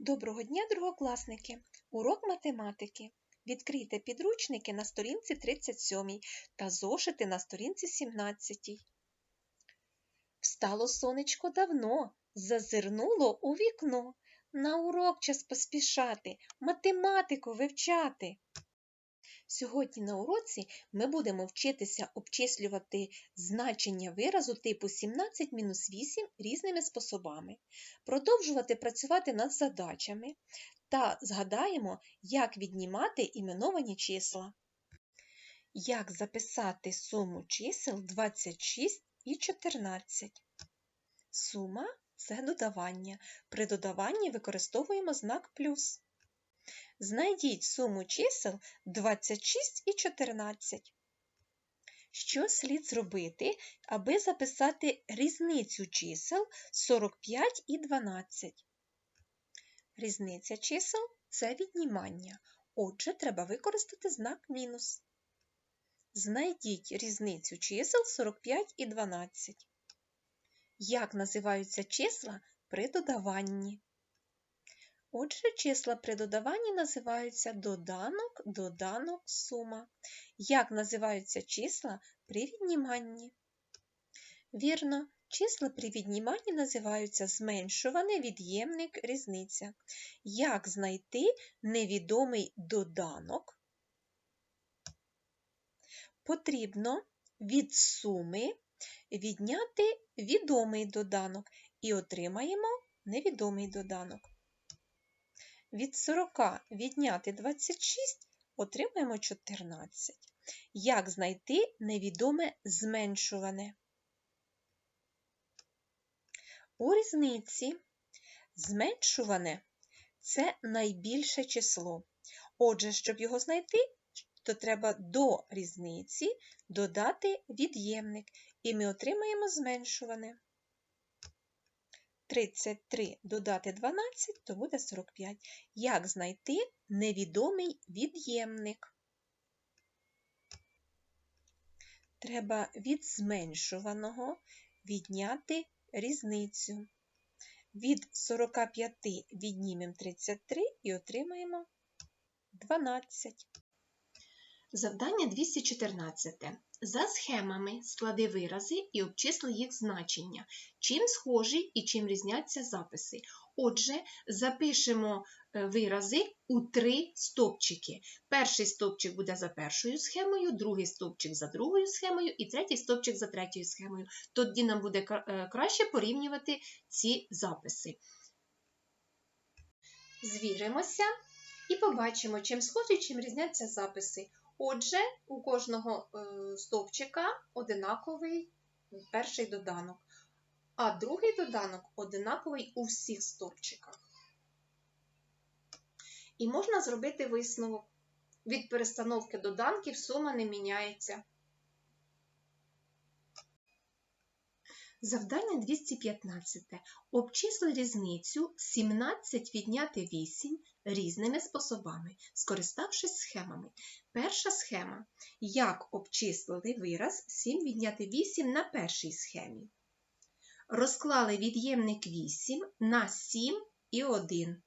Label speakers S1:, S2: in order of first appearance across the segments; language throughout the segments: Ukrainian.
S1: Доброго дня, другокласники! Урок математики. Відкрийте підручники на сторінці 37 та зошити на сторінці 17. Встало сонечко давно, зазирнуло у вікно. На урок час поспішати, математику вивчати. Сьогодні на уроці ми будемо вчитися обчислювати значення виразу типу 17-8 різними способами, продовжувати працювати над задачами та згадаємо, як віднімати іменовані числа. Як записати суму чисел 26 і 14? Сума це додавання. При додаванні використовуємо знак плюс. Знайдіть суму чисел 26 і 14. Що слід зробити, аби записати різницю чисел 45 і 12? Різниця чисел це віднімання. Отже, треба використати знак мінус. Знайдіть різницю чисел 45 і 12. Як називаються числа при додаванні? Отже, числа при додаванні називаються доданок, доданок, сума. Як називаються числа при відніманні? Вірно, числа при відніманні називаються зменшуване, від'ємник, різниця. Як знайти невідомий доданок? Потрібно від суми відняти відомий доданок і отримаємо невідомий доданок. Від 40 відняти 26 отримаємо 14. Як знайти невідоме зменшуване? У різниці зменшуване це найбільше число. Отже, щоб його знайти, то треба до різниці додати від'ємник, і ми отримаємо зменшуване. 33 додати 12, то буде 45. Як знайти невідомий від'ємник? Треба від зменшуваного відняти різницю. Від 45 віднімемо 33 і отримаємо 12. Завдання 214. За схемами склади вирази і обчисли їх значення. Чим схожі і чим різняться записи. Отже, запишемо вирази у три стовпчики. Перший стовпчик буде за першою схемою, другий стовпчик за другою схемою і третій стовпчик за третьою схемою. Тоді нам буде краще порівнювати ці записи. Звіримося і побачимо, чим схожі, чим різняться записи. Отже, у кожного стовпчика одинаковий перший доданок, а другий доданок одинаковий у всіх стовпчиках. І можна зробити висновок. Від перестановки доданків сума не міняється. Завдання 215. Обчисли різницю 17 відняти 8 різними способами, скориставшись схемами. Перша схема. Як обчислили вираз 7 відняти 8 на першій схемі. Розклали від'ємник 8 на 7 і 1.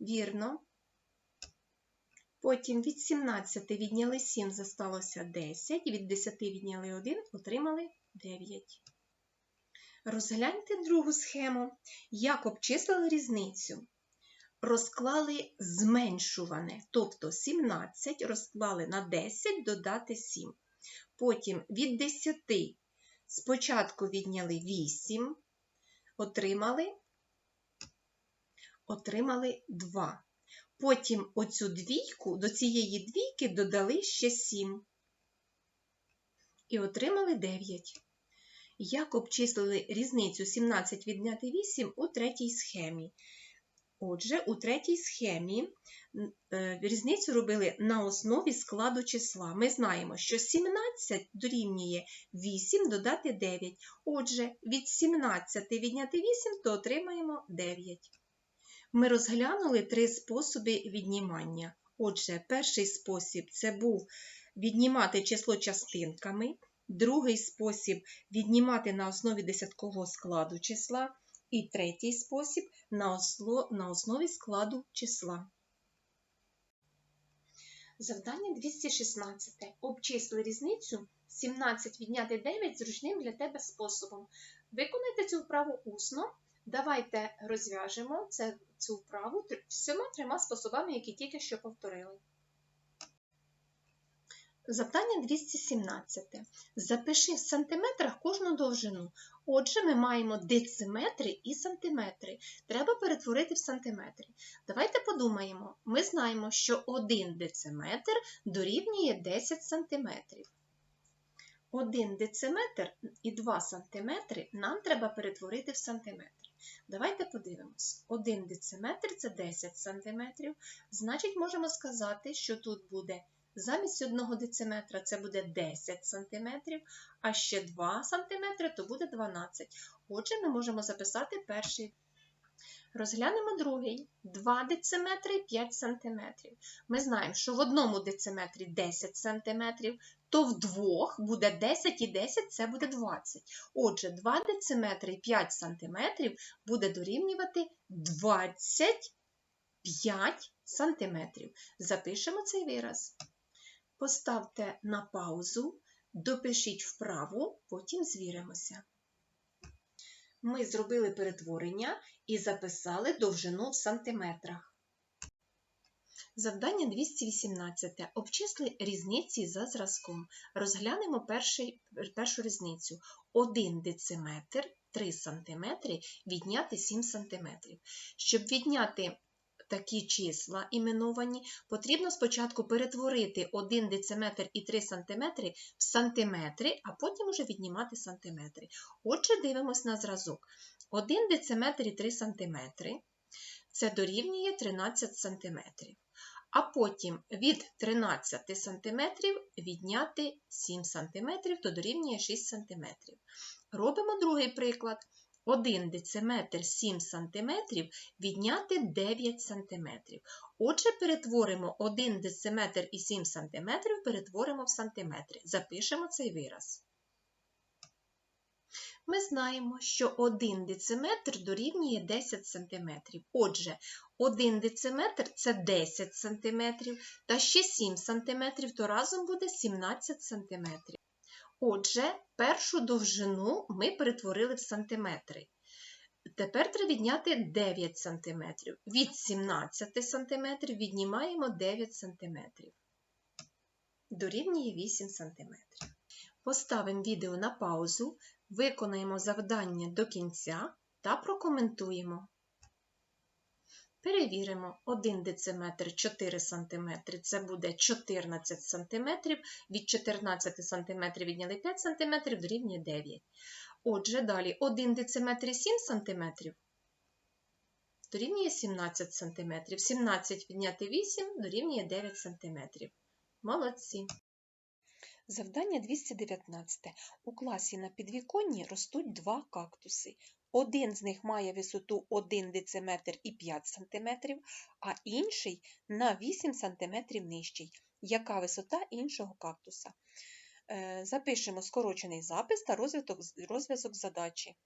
S1: Вірно. Потім від 17 відняли 7, зосталося 10, від 10 відняли 1, отримали 9. Розгляньте другу схему. Як обчислили різницю? Розклали зменшуване, тобто 17 розклали на 10 додати 7. Потім від 10 спочатку відняли 8, отримали, отримали 2. Потім оцю двійку, до цієї двійки додали ще 7 і отримали 9. Як обчислили різницю 17 відняти 8 у третій схемі? Отже, у третій схемі різницю робили на основі складу числа. Ми знаємо, що 17 дорівнює 8 додати 9. Отже, від 17 відняти 8, то отримаємо 9. Ми розглянули три способи віднімання. Отже, перший спосіб це був віднімати число частинками. Другий спосіб віднімати на основі десяткового складу числа. І третій спосіб на, основі складу числа. Завдання 216. Обчисли різницю 17 відняти 9 зручним для тебе способом. Виконайте цю вправу усно. Давайте розв'яжемо цю вправу всіма трьома способами, які тільки що повторили. Завдання 217. Запиши в сантиметрах кожну довжину. Отже, ми маємо дециметри і сантиметри. Треба перетворити в сантиметри. Давайте подумаємо. Ми знаємо, що 1 дециметр дорівнює 10 сантиметрів. 1 дециметр і 2 сантиметри нам треба перетворити в сантиметри. Давайте подивимось. 1 дециметр це 10 сантиметрів. Значить, можемо сказати, що тут буде замість 1 дециметра це буде 10 сантиметрів, а ще 2 сантиметри то буде 12. Отже, ми можемо записати перший. Розглянемо другий. 2 дециметри і 5 сантиметрів. Ми знаємо, що в одному дециметрі 10 сантиметрів, то в двох буде 10 і 10 це буде 20. Отже, 2 дециметри і 5 сантиметрів буде дорівнювати 25 сантиметрів. Запишемо цей вираз. Поставте на паузу, допишіть вправу, потім звіримося. Ми зробили перетворення і записали довжину в сантиметрах. Завдання 218. Обчисли різниці за зразком. Розглянемо перший, першу різницю. 1 дециметр 3 см відняти 7 см. Щоб відняти такі числа іменовані, потрібно спочатку перетворити 1 дециметр і 3 см в сантиметри, а потім уже віднімати сантиметри. Отже, дивимось на зразок. 1 дециметр і 3 см це дорівнює 13 см. А потім від 13 см відняти 7 см, то дорівнює 6 см. Робимо другий приклад. 1 дециметр 7 см відняти 9 см. Отже, перетворимо 1 дециметр і 7 см, перетворимо в сантиметри. Запишемо цей вираз. Ми знаємо, що 1 дециметр дорівнює 10 см. Отже, 1 дециметр – це 10 см, та ще 7 см, то разом буде 17 см. Отже, першу довжину ми перетворили в сантиметри. Тепер треба відняти 9 см. Від 17 см віднімаємо 9 см. Дорівнює 8 см. Поставимо відео на паузу, виконаємо завдання до кінця та прокоментуємо. Перевіримо 1 дециметр 4 см, це буде 14 см, від 14 см відняли 5 см, дорівнює 9 Отже, далі 1 дециметр 7 см дорівнює 17 см, 17 відняти 8 дорівнює 9 см. Молодці! Завдання 219. У класі на підвіконні ростуть два кактуси. Один з них має висоту 1 дециметр і 5 см, а інший на 8 см нижчий. Яка висота іншого кактуса? Е, Запишемо скорочений запис та розв'язок задачі.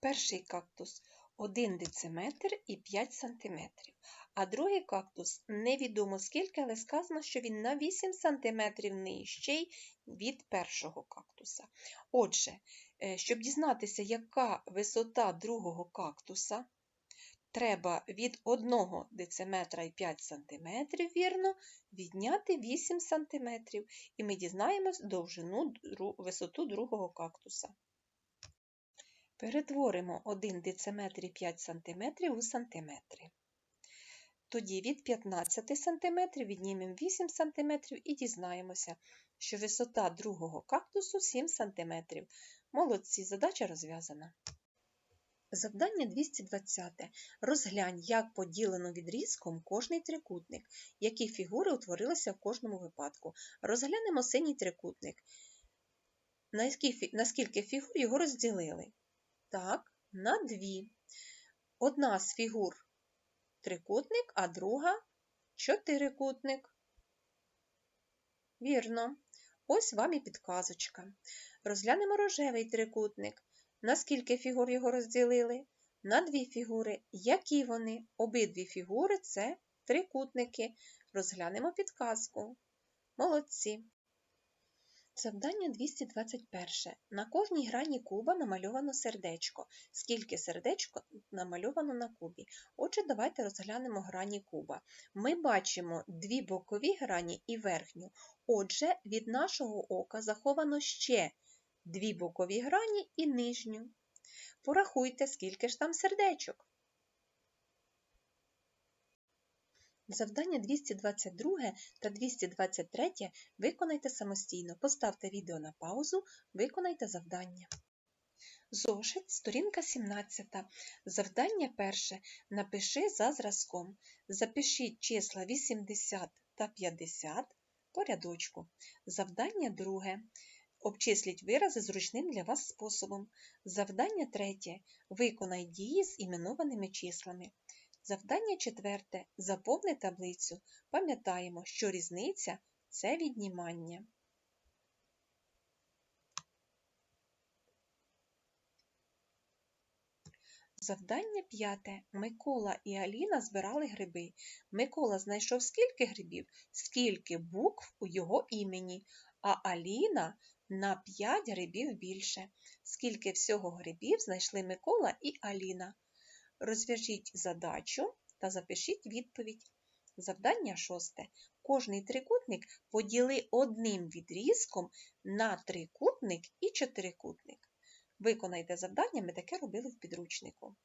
S1: Перший кактус 1 дециметр і 5 см. А другий кактус невідомо скільки, але сказано, що він на 8 см нижчий від першого кактуса. Отже, щоб дізнатися, яка висота другого кактуса, треба від 1 дециметра і 5 см, вірно, відняти 8 см. І ми дізнаємось довжину висоту другого кактуса. Перетворимо 1 дециметр і 5 см у сантиметри. Тоді від 15 см віднімемо 8 см і дізнаємося, що висота другого кактусу 7 см. Молодці, задача розв'язана. Завдання 220. Розглянь, як поділено відрізком кожний трикутник, які фігури утворилися в кожному випадку. Розглянемо синій трикутник. На скільки фігур його розділили? Так, на дві. Одна з фігур трикутник, а друга чотирикутник. Вірно. Ось вам і підказочка. Розглянемо рожевий трикутник. Наскільки фігур його розділили? На дві фігури. Які вони? Обидві фігури це трикутники. Розглянемо підказку. Молодці. Завдання 221. На кожній грані куба намальовано сердечко. Скільки сердечко намальовано на кубі? Отже, давайте розглянемо грані куба. Ми бачимо дві бокові грані і верхню. Отже, від нашого ока заховано ще дві бокові грані і нижню. Порахуйте, скільки ж там сердечок. Завдання 222 та 223 виконайте самостійно. Поставте відео на паузу, виконайте завдання. Зошит, сторінка 17. Завдання перше. Напиши за зразком. Запишіть числа 80 та 50 по рядочку. Завдання друге. Обчисліть вирази зручним для вас способом. Завдання третє. Виконай дії з іменованими числами. Завдання четверте. Заповни таблицю. Пам'ятаємо, що різниця це віднімання. Завдання п'яте. Микола і Аліна збирали гриби. Микола знайшов скільки грибів, скільки букв у його імені, а Аліна на 5 грибів більше. Скільки всього грибів знайшли Микола і Аліна. Розв'яжіть задачу та запишіть відповідь. Завдання шосте. Кожний трикутник поділи одним відрізком на трикутник і чотирикутник. Виконайте завдання, ми таке робили в підручнику.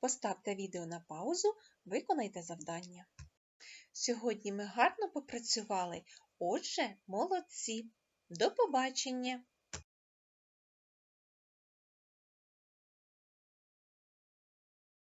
S1: Поставте відео на паузу, виконайте завдання. Сьогодні ми гарно попрацювали, отже, молодці. До побачення!